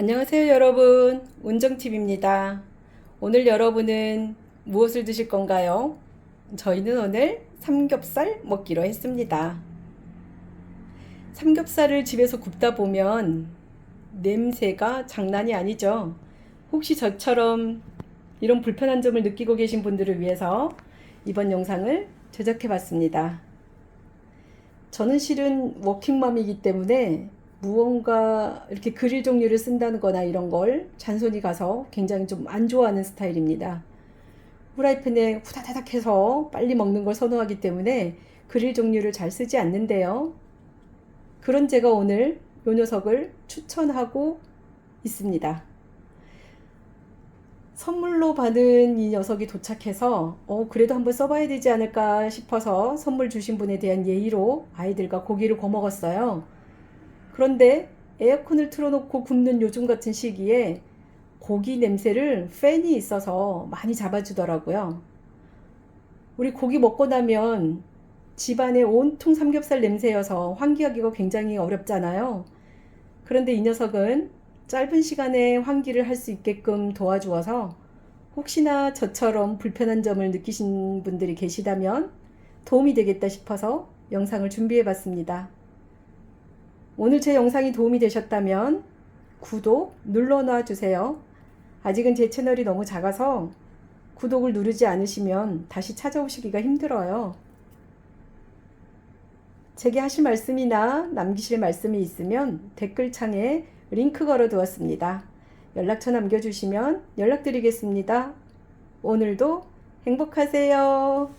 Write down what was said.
안녕하세요, 여러분. 운정TV입니다. 오늘 여러분은 무엇을 드실 건가요? 저희는 오늘 삼겹살 먹기로 했습니다. 삼겹살을 집에서 굽다 보면 냄새가 장난이 아니죠. 혹시 저처럼 이런 불편한 점을 느끼고 계신 분들을 위해서 이번 영상을 제작해 봤습니다. 저는 실은 워킹맘이기 때문에 무언가 이렇게 그릴 종류를 쓴다는 거나 이런 걸 잔손이 가서 굉장히 좀 안 좋아하는 스타일입니다. 후라이팬에 후다다닥 해서 빨리 먹는 걸 선호하기 때문에 그릴 종류를 잘 쓰지 않는데요. 그런 제가 오늘 요 녀석을 추천하고 있습니다. 선물로 받은 이 녀석이 도착해서 어 그래도 한번 써봐야 되지 않을까 싶어서 선물 주신 분에 대한 예의로 아이들과 고기를 구워 먹었어요. 그런데 에어컨을 틀어놓고 굽는 요즘 같은 시기에 고기 냄새를 팬이 있어서 많이 잡아주더라고요. 우리 고기 먹고 나면 집안에 온통 삼겹살 냄새여서 환기하기가 굉장히 어렵잖아요. 그런데 이 녀석은 짧은 시간에 환기를 할 수 있게끔 도와주어서 혹시나 저처럼 불편한 점을 느끼신 분들이 계시다면 도움이 되겠다 싶어서 영상을 준비해 봤습니다. 오늘 제 영상이 도움이 되셨다면 구독 눌러놔 주세요. 아직은 제 채널이 너무 작아서 구독을 누르지 않으시면 다시 찾아오시기가 힘들어요. 제게 하실 말씀이나 남기실 말씀이 있으면 댓글창에 링크 걸어 두었습니다. 연락처 남겨주시면 연락드리겠습니다. 오늘도 행복하세요.